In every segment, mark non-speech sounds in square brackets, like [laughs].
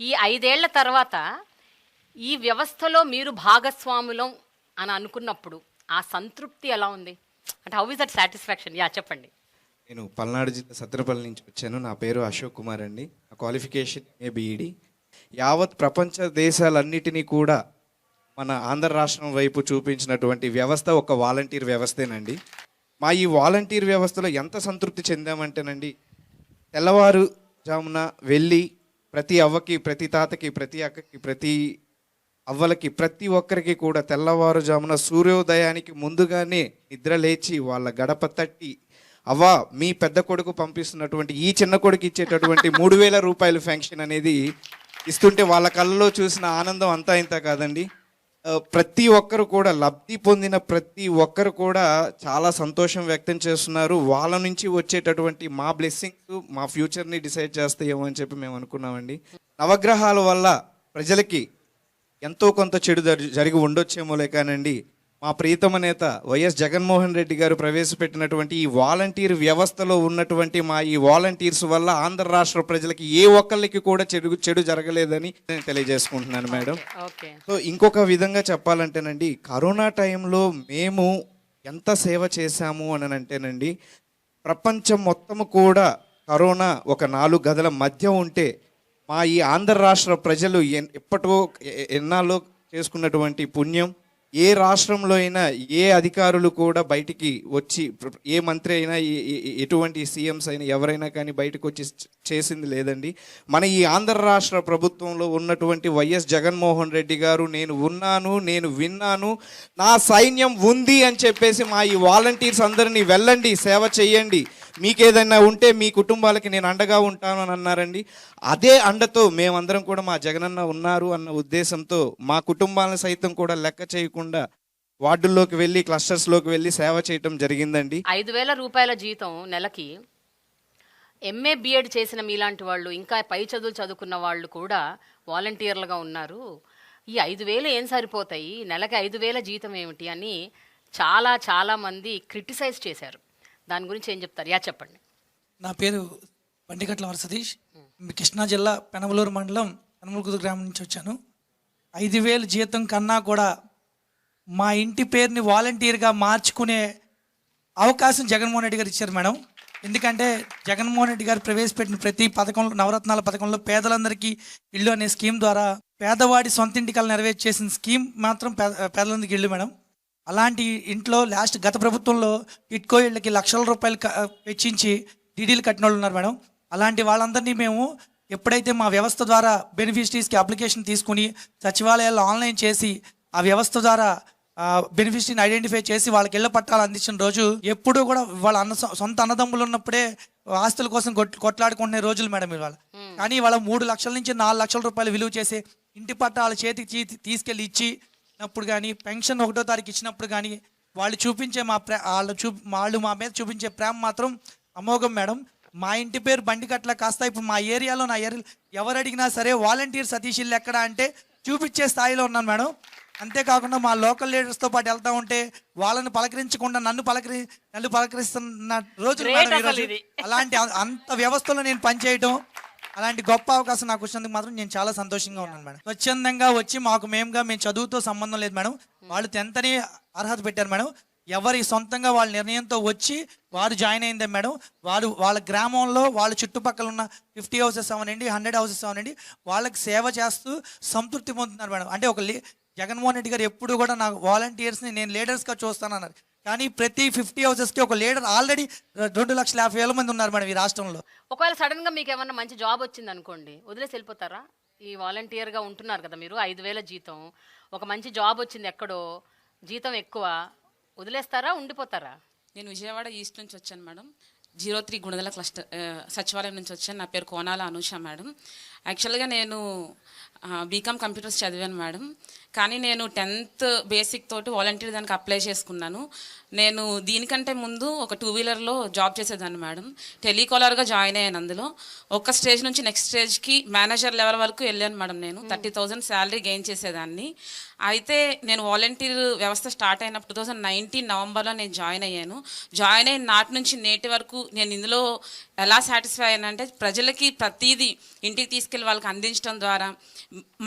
ఈ ఐదేళ్ళ తర్వాత ఈ వ్యవస్థలో మీరు భాగస్వాములం అని అనుకున్నప్పుడు ఆ సంతృప్తి ఎలా ఉంది? అంటే how is that satisfaction yeah చెప్పండి. నేను పల్నాడు జిల్లా సత్రపల్లి నుంచి వచ్చాను. నా పేరు అశోక్ కుమార్ అండి. నా క్వాలిఫికేషన్ ఏ బీఈడి యావత్ ప్రపంచ దేశాలన్నిటినీ కూడా మన ఆంధ్ర రాష్ట్రం వైపు చూపించినటువంటి వ్యవస్థ ఒక వాలంటీర్ వ్యవస్థేనండి. మా ఈ వాలంటీర్ వ్యవస్థలో ఎంత సంతృప్తి చెందామంటేనండి తెల్లవారు జామున వెళ్ళి ప్రతి అవ్వకి ప్రతి తాతకి ప్రతి అక్కకి ప్రతి అవ్వలకి ప్రతి ఒక్కరికి కూడా తెల్లవారుజామున సూర్యోదయానికి ముందుగానే నిద్ర లేచి వాళ్ళ గడప తట్టి అవ్వ మీ పెద్ద కొడుకు పంపిస్తున్నటువంటి ఈ చిన్న కొడుకు ఇచ్చేటటువంటి [laughs] మూడు వేల రూపాయల ఫెన్షన్ అనేది ఇస్తుంటే వాళ్ళ కళ్ళలో చూసిన ఆనందం అంతా ఇంత కాదండి? ప్రతి ఒక్కరు కూడా లబ్ధి పొందిన ప్రతి ఒక్కరు కూడా చాలా సంతోషం వ్యక్తం చేస్తున్నారు. వాళ్ళ నుంచి వచ్చేటటువంటి మా బ్లెస్సింగ్స్ మా ఫ్యూచర్ని డిసైడ్ చేస్తాయేమో అని చెప్పి మేము అనుకున్నామండి. నవగ్రహాల వల్ల ప్రజలకి ఎంతో కొంత చెడు జరిగి ఉండొచ్చేమోలే కానండి మా ప్రియతమ నేత వైఎస్ జగన్మోహన్ రెడ్డి గారు ప్రవేశపెట్టినటువంటి ఈ వాలంటీర్ వ్యవస్థలో ఉన్నటువంటి మా ఈ వాలంటీర్స్ వల్ల ఆంధ్ర రాష్ట్ర ప్రజలకి ఏ ఒక్కళ్ళకి కూడా చెడు చెడు జరగలేదని నేను తెలియజేసుకుంటున్నాను మేడం. ఓకే. సో ఇంకొక విధంగా చెప్పాలంటేనండి కరోనా టైంలో మేము ఎంత సేవ చేశాము అని అంటేనండి ప్రపంచం మొత్తము కూడా కరోనా ఒక నాలుగు గదుల మధ్య ఉంటే మా ఈ ఆంధ్ర రాష్ట్ర ప్రజలు ఎన్- ఎప్పటో ఎన్నాళ్ళో చేసుకున్నటువంటి పుణ్యం ఏ రాష్ట్రంలో అయినా ఏ అధికారులు కూడా బయటికి వచ్చి ఏ మంత్రి అయినా ఏ- ఎటువంటి సీఎంస్ అయినా ఎవరైనా కానీ బయటకు వచ్చి చేసింది లేదండి. మన ఈ ఆంధ్ర రాష్ట్ర ప్రభుత్వంలో ఉన్నటువంటి వైఎస్ జగన్మోహన్ రెడ్డి గారు నేను ఉన్నాను నేను విన్నాను నా సైన్యం ఉంది అని చెప్పేసి మా ఈ వాలంటీర్స్ అందరినీ వెళ్ళండి సేవ చేయండి. మీకేదైనా ఉంటే మీ కుటుంబాలకి నేను అండగా ఉంటాను అని అన్నారండి. అదే అండతో మేమందరం కూడా మా జగనన్న ఉన్నారు అన్న ఉద్దేశంతో మా కుటుంబాలను సైతం కూడా లెక్క చేయకుండా వార్డుల్లోకి వెళ్ళి క్లస్టర్స్లోకి వెళ్ళి సేవ చేయటం జరిగిందండి. ఐదు వేల రూపాయల జీతం నెలకి ఎంఏ బిఎడ్ చేసిన మీలాంటి వాళ్ళు ఇంకా పై చదువులు చదువుకున్న వాళ్ళు కూడా వాలంటీర్లుగా ఉన్నారు. ఈ ఐదు వేలు ఏం సరిపోతాయి? నెలకి ఐదు వేల జీతం ఏమిటి అని చాలా చాలా మంది క్రిటిసైజ్ చేశారు. దాని గురించి ఏం చెప్తారు? యా చెప్పండి. నా పేరు బండిగట్ల వర సతీష్ మీ కృష్ణా జిల్లా పెనమలూరు మండలం పెనమలకుదు గ్రామం నుంచి వచ్చాను. ఐదు వేలు జీతం కన్నా కూడా మా ఇంటి పేరుని వాలంటీర్గా మార్చుకునే అవకాశం జగన్మోహన్ రెడ్డి గారు ఇచ్చారు మేడం. ఎందుకంటే జగన్మోహన్ రెడ్డి గారు ప్రవేశపెట్టిన ప్రతి పథకంలో నవరత్నాల పథకంలో పేదలందరికీ ఇల్లు అనే స్కీమ్ ద్వారా పేదవాడి సొంత ఇంటికలు నెరవేర్చేసిన స్కీమ్ మాత్రం పేద పేదలందరికీ ఇల్లు మేడం. అలాంటి ఇంట్లో లాస్ట్ గత ప్రభుత్వంలో ఇట్కో ఇళ్ళకి లక్షల రూపాయలు వెచ్చించి డీడీలు కట్టిన వాళ్ళు ఉన్నారు మేడం. అలాంటి వాళ్ళందరినీ మేము ఎప్పుడైతే మా వ్యవస్థ ద్వారా బెనిఫిషరీస్కి అప్లికేషన్ తీసుకుని సచివాలయాల్లో ఆన్లైన్ చేసి ఆ వ్యవస్థ ద్వారా బెనిఫిషరీని ఐడెంటిఫై చేసి వాళ్ళకి ఇళ్ళ పట్టాలు అందించిన రోజు ఎప్పుడూ కూడా వాళ్ళ అన్న సొంత అన్నదమ్ములు ఉన్నప్పుడే ఆస్తుల కోసం కొట్ కొట్లాడుకునే రోజులు మేడం ఇవాళ. కానీ వాళ్ళ మూడు లక్షల నుంచి నాలుగు లక్షల రూపాయలు విలువ చేసే ఇంటి పట్టాల చేతికి తీసుకెళ్ళి ఇచ్చి ఇచ్చినప్పుడు కానీ పెన్షన్ ఒకటో తారీఖు ఇచ్చినప్పుడు కానీ వాళ్ళు చూపించే మా ప్రే వాళ్ళు చూ వాళ్ళు మా మీద చూపించే ప్రేమ మాత్రం అమోఘం మేడం మా ఇంటి పేరు బండికట్ల కాస్త ఇప్పుడు మా ఏరియాలో నా ఏరియా ఎవరు అడిగినా సరే వాలంటీర్ సతీష్ ఇల్లు ఎక్కడ అంటే చూపించే స్థాయిలో ఉన్నాను మేడం అంతేకాకుండా మా లోకల్ లీడర్స్తో పాటు వెళ్తా ఉంటే వాళ్ళని పలకరించకుండా నన్ను పలకరి నన్ను పలకరిస్తున్న. ఇది. అలాంటి అంత వ్యవస్థలో నేను పనిచేయటం అలాంటి గొప్ప అవకాశం నాకు వచ్చినందుకు మాత్రం నేను చాలా సంతోషంగా ఉన్నాను మేడం. స్వచ్ఛందంగా వచ్చి మాకు మేముగా మేము చదువుతో సంబంధం లేదు మేడం. వాళ్ళు టెన్త్ అని అర్హత పెట్టారు మేడం ఎవరి సొంతంగా వాళ్ళ నిర్ణయంతో వచ్చి వారు జాయిన్ అయిందే మేడం. వారు వాళ్ళ గ్రామంలో వాళ్ళ చుట్టుపక్కల ఉన్న ఫిఫ్టీ హౌసెస్ అవనండి హండ్రెడ్ హౌసెస్ అవనండి వాళ్ళకి సేవ చేస్తూ సంతృప్తి పొందుతున్నారు మేడం. అంటే ఒక జగన్మోహన్ రెడ్డి గారు ఎప్పుడు కూడా నాకు వాలంటీర్స్ని నేను లీడర్స్గా చూస్తానన్నారు. కానీ ప్రతి ఫిఫ్టీ హౌసెస్కి ఒక లీడర్ ఆల్రెడీ రెండు లక్షల యాభై వేల మంది ఉన్నారు మేడం ఈ రాష్ట్రంలో. ఒకవేళ సడన్గా మీకు ఏమన్నా మంచి జాబ్ వచ్చింది అనుకోండి వదిలేసి వెళ్ళిపోతారా? ఈ వాలంటీర్గా ఉంటున్నారు కదా మీరు ఐదు వేల జీతం. ఒక మంచి జాబ్ వచ్చింది ఎక్కడో జీతం ఎక్కువ వదిలేస్తారా ఉండిపోతారా? నేను విజయవాడ ఈస్ట్ నుంచి వచ్చాను madam. Zero three Gunadala cluster సచివాలయం నుంచి వచ్చాను. నా పేరు కోనాల అనూష మేడం. యాక్చువల్గా నేను బీకామ్ కంప్యూటర్స్ చదివాను మేడం. కానీ నేను టెన్త్ బేసిక్ తోటి వాలంటీర్ దానికి అప్లై చేసుకున్నాను. నేను దీనికంటే ముందు ఒక టూ వీలర్లో జాబ్ చేసేదాన్ని మేడం. టెలికాలర్గా జాయిన్ అయ్యాను అందులో. ఒక స్టేజ్ నుంచి నెక్స్ట్ స్టేజ్కి మేనేజర్ లెవెల్ వరకు వెళ్ళాను మేడం నేను. థర్టీ థౌజండ్ శాలరీ గెయిన్ చేసేదాన్ని. అయితే నేను వాలంటీర్ వ్యవస్థ స్టార్ట్ అయినప్పుడు టూ థౌజండ్ నైన్టీన్ నవంబర్లో నేను జాయిన్ అయ్యాను. జాయిన్ అయిన నాటి నుంచి నేటి వరకు నేను ఇందులో ఎలా సాటిస్ఫై అయ్యానంటే ప్రజలకి ప్రతిదీ ఇంటికి తీసుకెళ్ళి వాళ్ళకి అందించడం ద్వారా.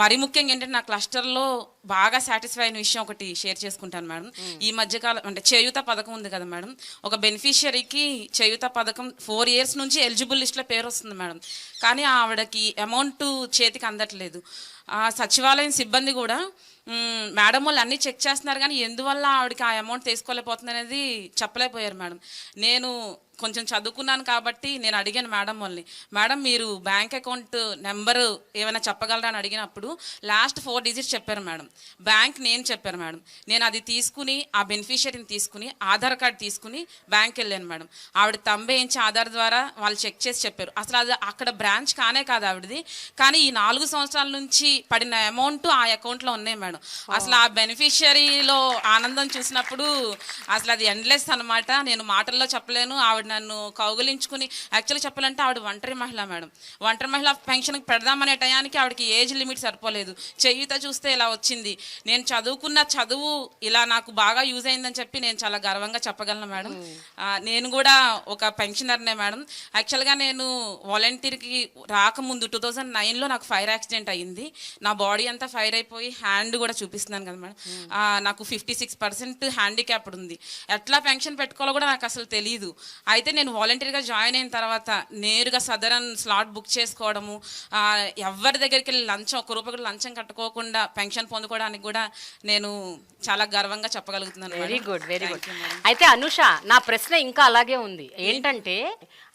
మరి ముఖ్యంగా ఏంటంటే నా క్లస్టర్లో బాగా సాటిస్ఫై అయిన విషయం ఒకటి షేర్ చేసుకుంటాను మేడం. ఈ మధ్యకాలం అంటే చేయూత పథకం ఉంది కదా మేడం. ఒక బెనిఫిషియరీకి చేయూత పథకం ఫోర్ ఇయర్స్ నుంచి ఎలిజిబుల్ లిస్ట్లో పేరు వస్తుంది మేడం. కానీ ఆవిడకి అమౌంట్ చేతికి అందట్లేదు. ఆ సచివాలయం సిబ్బంది కూడా మేడం వాళ్ళు అన్నీ చెక్ చేస్తున్నారు కానీ ఎందువల్ల ఆవిడకి ఆ అమౌంట్ తీసుకోలేకపోతుంది అనేది చెప్పలేకపోయారు మేడం. నేను కొంచెం చదువుకున్నాను కాబట్టి నేను అడిగాను మేడం వాళ్ళని మేడం మీరు బ్యాంక్ అకౌంట్ నెంబరు ఏమైనా చెప్పగలరా? అని అడిగినప్పుడు లాస్ట్ ఫోర్ డిజిట్స్ చెప్పారు మేడం. బ్యాంక్ నేను చెప్పారు మేడం. నేను అది తీసుకుని ఆ బెనిఫిషియరీని తీసుకుని ఆధార్ కార్డ్ తీసుకుని బ్యాంక్ వెళ్ళాను మేడం. ఆవిడ తంబేయించి ఆధార్ ద్వారా వాళ్ళు చెక్ చేసి చెప్పారు. అసలు అది అక్కడ బ్రాంచ్ కానే కాదు ఆవిడది. కానీ ఈ నాలుగు సంవత్సరాల నుంచి పడిన అమౌంట్ ఆ అకౌంట్లో ఉన్నాయి మేడం. అసలు ఆ బెనిఫిషియరీలో ఆనందం చూసినప్పుడు అసలు అది ఎండ్లెస్ అనమాట నేను మాటల్లో చెప్పలేను. ఆవిడ నన్ను కౌగులించుకుని యాక్చువల్గా చెప్పాలంటే ఆవిడ ఒంటరి మహిళ మేడం. ఒంటరి మహిళ పెన్షన్కి పెడదామనే టయానికి ఆవిడకి ఏజ్ లిమిట్ సరిపోలేదు. చెయ్యిత చూస్తే ఇలా వచ్చింది. నేను చదువుకున్న చదువు ఇలా నాకు బాగా యూజ్ అయిందని చెప్పి నేను చాలా గర్వంగా చెప్పగలను మేడం. నేను కూడా ఒక పెన్షనర్నే మేడం. యాక్చువల్గా నేను వాలంటీర్కి రాకముందు టూ థౌజండ్ నైన్లో నాకు ఫైర్ యాక్సిడెంట్ అయ్యింది నా బాడీ అంతా ఫైర్ అయిపోయి హ్యాండ్ కూడా చూపిస్తున్నాను కదా మేడం. నాకు ఫిఫ్టీ సిక్స్ పర్సెంట్ హ్యాండిక్యాప్డ్ ఉంది. ఎట్లా పెన్షన్ పెట్టుకోవాలో కూడా నాకు అసలు తెలియదు అయితే నేను వాలంటీర్గా జాయిన్ అయిన తర్వాత నేరుగా సదరన్ స్లాట్ బుక్ చేసుకోవడము ఎవరి దగ్గరికి వెళ్ళి లంచం ఒక రూపాయి కూడా లంచం కట్టుకోకుండా పెన్షన్ పొందుకోవడానికి కూడా నేను చాలా గర్వంగా చెప్పగలుగుతున్నాను వెరీ. Good very good. అయితే అనుష నా ప్రశ్న ఇంకా అలాగే ఉంది ఏంటంటే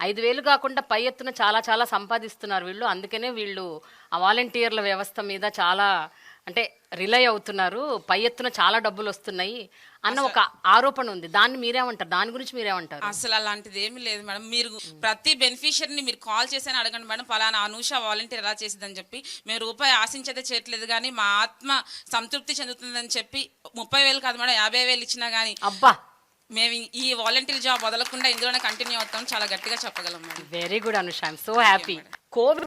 ఐదు వేలు కాకుండా పై ఎత్తున చాలా చాలా సంపాదిస్తున్నారు వీళ్ళు అందుకనే వీళ్ళు ఆ వాలంటీర్ల వ్యవస్థ మీద చాలా అంటే రిలై అవుతున్నారు. పై ఎత్తున చాలా డబ్బులు వస్తున్నాయి అన్న ఒక ఆరోపణ ఉంది. దాన్ని మీరేమంటారు? దాని గురించి మీరేమంటారు? అసలు అలాంటిది ఏమీ లేదు మేడం. మీరు ప్రతి బెనిఫిషియర్ని మీరు కాల్ చేసి అడగండి మేడం. ఫలానా అనూష వాలంటీర్ ఎలా చేసిందని చెప్పి. మేము రూపాయి ఆశించేదే చేయట్లేదు కానీ మా ఆత్మ సంతృప్తి చెందుతుందని చెప్పి ముప్పై వేలు కాదు మేడం యాభై వేలు ఇచ్చినా కానీ అబ్బా! మేము ఈ వాలంటీర్ జాబ్ వదలకుండా ఇందులోనే కంటిన్యూ అవుతాం చాలా గట్టిగా చెప్పగలం madam. Very good Anusha I'm so happy Covid